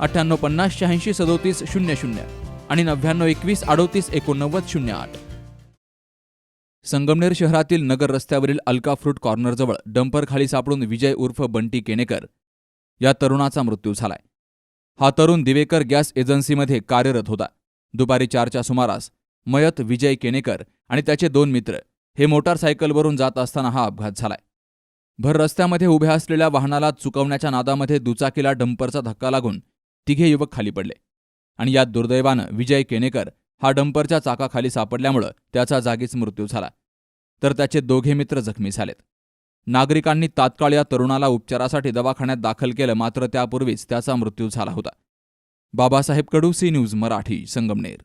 अठ्ठ्याण्णव पन्नास शहाऐंशी सदोतीस शून्य शून्य आणि नव्याण्णव एकवीस अडोतीस एकोणनव्वद शून्य आठ. संगमनेर शहरातील नगर रस्त्यावरील अल्का फ्रूट कॉर्नरजवळ डंपर खाली सापडून विजय उर्फ बंटी केनेकर या तरुणाचा मृत्यू झालाय. हा तरुण दिवेकर गॅस एजन्सीमध्ये कार्यरत होता. दुपारी चारच्या सुमारास मयत विजय केनेकर आणि त्याचे दोन मित्र हे मोटारसायकलवरून जात असताना हा अपघात झालाय. भर रस्त्यामध्ये उभ्या असलेल्या वाहनाला चुकवण्याच्या नादामध्ये दुचाकीला डंपरचा धक्का लागून तिघे युवक खाली पडले. आणि यात दुर्दैवानं विजय केनेकर हा डंपरच्या चाकाखाली सापडल्यामुळं त्याचा जागीच मृत्यू झाला. तर त्याचे दोघे मित्र जखमी झालेत. नागरिकांनी तात्काळ या तरुणाला उपचारासाठी दवाखान्यात दाखल केलं मात्र त्यापूर्वीच त्याचा मृत्यू झाला होता. Babasaheb Kadu C news Marathi Sangamner.